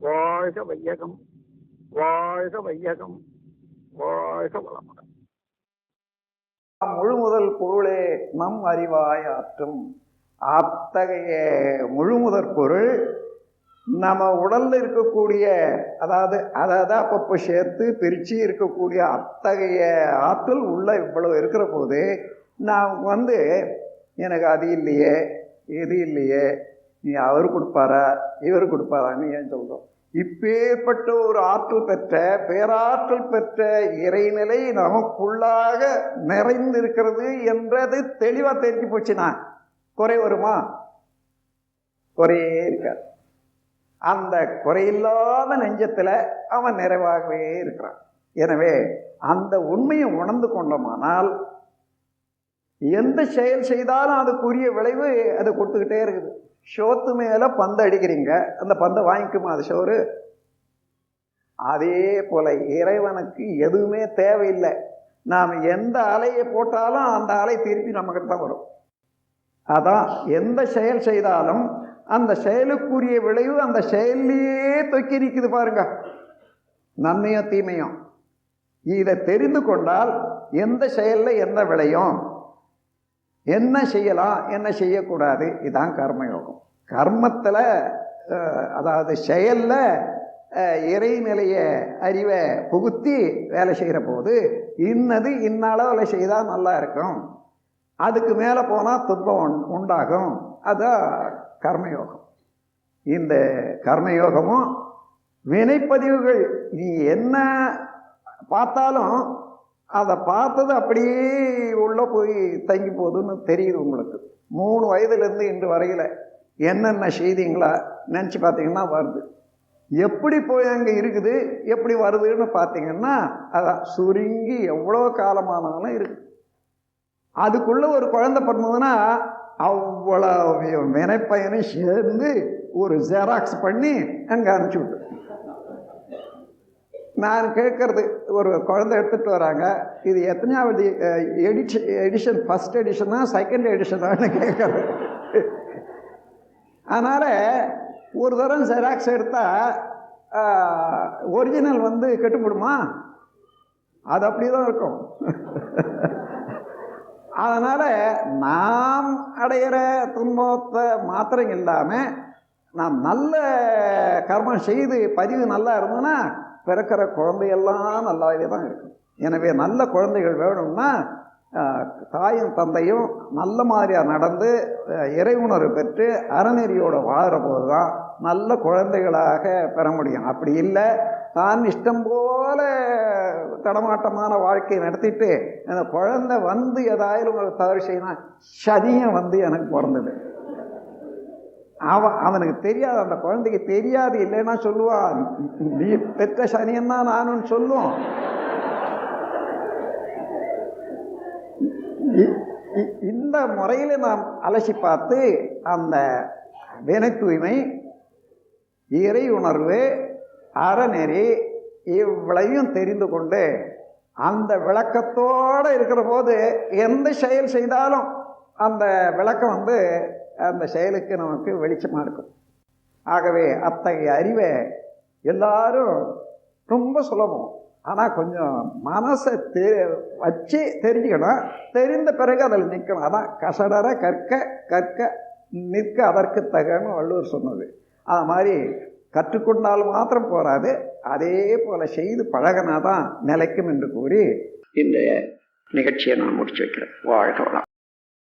வாழ்க வையகம் வாழ்க வையகம் வாழ்க வளமுடன். முழு முதல் பொருளே நம் அறிவாய் ஆற்றும். அத்தகைய முழு முதற் பொருள் நம்ம உடலில் இருக்கக்கூடிய அதாவது அதை அப்பப்போ சேர்த்து பிரித்து இருக்கக்கூடிய அத்தகைய ஆற்றல் உள்ள இவ்வளவு இருக்கிற போது நான் வந்து எனக்கு அது இல்லையே இது இல்லையே நீ அவர் கொடுப்பாரா இவர் கொடுப்பாரான்னு ஏன் சொல்கிறோம் இப்பேற்பட்ட ஒரு ஆற்றல் பெற்ற பேராற்றல் பெற்ற இறைநிலை நமக்குள்ளாக நிறைந்திருக்கிறது என்றது தெளிவாக தெரிஞ்சு போச்சுன்னா குறை வருமா? குறையே இருக்காது. அந்த குறையில்லாத நெஞ்சத்தில் அவன் நிறைவாகவே இருக்கிறான். எனவே அந்த உண்மையை உணர்ந்து கொண்டோமானால் எந்த செயல் செய்தாலும் அதுக்குரிய விளைவு அதை கொடுத்துக்கிட்டே இருக்குது. ஷோத்து மேலே பந்து அடிக்கிறீங்க. அந்த பந்தை வாங்கிக்குமா? அது ஷோரு? அதே போல் இறைவனுக்கு எதுவுமே தேவையில்லை. நாம் எந்த அலையை போட்டாலும் அந்த அலை திருப்பி நம்மக்கிட்ட தான் வரும். அதான் எந்த செயல் செய்தாலும் அந்த செயலுக்குரிய விளைவு அந்த செயல்லையே தொக்கி நிற்குது பாருங்க. நன்மையும் தீமையும். இதை தெரிந்து கொண்டால் எந்த செயலில் எந்த விளையும் என்ன செய்யலாம் என்ன செய்யக்கூடாது இதுதான் கர்மயோகம். கர்மத்தில் அதாவது செயலில் இறைநிலையை அறிவை புகுத்தி வேலை செய்கிற போது இன்னது இன்னளவில் செய்தால் நல்லா இருக்கும். அதுக்கு மேலே போனால் துன்பம் உண்டாகும். அதுதான் கர்மயோகம். இந்த கர்மயோகமும் வினைப்பதிவுகள் நீ என்ன பார்த்தாலும் அதை பார்த்தது அப்படியே உள்ளே போய் தங்கி போகுதுன்னு தெரியுது உங்களுக்கு. மூணு வயதுலேருந்து இன்று வரையில் என்னென்ன செய்திங்களா நினச்சி பார்த்தீங்கன்னா வருது. எப்படி போய் அங்கே இருக்குது எப்படி வருதுன்னு பார்த்தீங்கன்னா அதான் சுருங்கி எவ்வளோ காலமானாலும் இருக்குது அதுக்குள்ளே ஒரு குழந்தை பிறந்ததுன்னா அவ்வளோ வினைப்பயனும் சேர்ந்து ஒரு ஜெராக்ஸ் பண்ணி அங்கே அனுப்பிச்சி விட்டு நான் கேட்குறது ஒரு குழந்தை எடுத்துகிட்டு வராங்க. இது எத்தனையாவது எடிஷன் எடிஷன் ஃபஸ்ட் எடிஷனா செகண்ட் எடிஷனான்னு கேட்குறது. அதனால் ஒரு தரம் ஜெராக்ஸ் எடுத்தால் ஒரிஜினல் வந்து கெட்டுப்படுமா அது அப்படி தான் இருக்கும். அதனால் நாம் அடையிற துன்பத்தை மாத்திரம் இல்லாமல் நாம் நல்ல கர்மம் செய்து பதிவு நல்லா இருந்ததுன்னா பிறக்கிற குழந்தையெல்லாம் நல்லாவே தான் இருக்கும். எனவே நல்ல குழந்தைகள் வேணும்னா தாயும் தந்தையும் நல்ல மாதிரியாக நடந்து இறை உணர்வு பெற்று அறநெறியோடு வாழ்கிற போது தான் நல்ல குழந்தைகளாக பெற முடியும். அப்படி இல்லை தான் இஷ்டம் போல தடமாட்டமான வாழ்க்கையை நடத்திட்டு அந்த குழந்தை வந்து ஏதாவது ஒரு தவறு செய்யினா சதியம் வந்து எனக்கு பிறந்தது. அவன் அவனுக்கு தெரியாது அந்த குழந்தைக்கு தெரியாது இல்லைன்னா சொல்லுவான் நீ பெற்ற சனியன் தான் நானும் சொல்லுவோம் இந்த முறையில் நாம் அலசி பார்த்து அந்த வினை தூய்மை இறை உணர்வு அறநெறி இவ்வளையும் தெரிந்து கொண்டு அந்த விளக்கத்தோடு இருக்கிற போது எந்த செயல் செய்தாலும் அந்த விளக்கம் வந்து அந்த செயலுக்கு நமக்கு வெளிச்சமாக இருக்கும். ஆகவே அத்தகைய அறிவை எல்லாரும் ரொம்ப சுலபம். ஆனால் கொஞ்சம் மனசை தெ வச்சு தெரிஞ்சுக்கணும். தெரிந்த பிறகு அதில் நிற்கணும். அதான் கசடர கற்க கற்க நிற்க அதற்கு தகன்னு வள்ளுவர் சொன்னது. அது மாதிரி கற்றுக்கொண்டால் மாத்திரம் போராது. அதே போல் செய்து பழகினா தான் நிலைக்கும் என்று கூறி இந்த நிகழ்ச்சியை நான் முடிச்சு வைக்கிறேன். வாழ்க வளம்.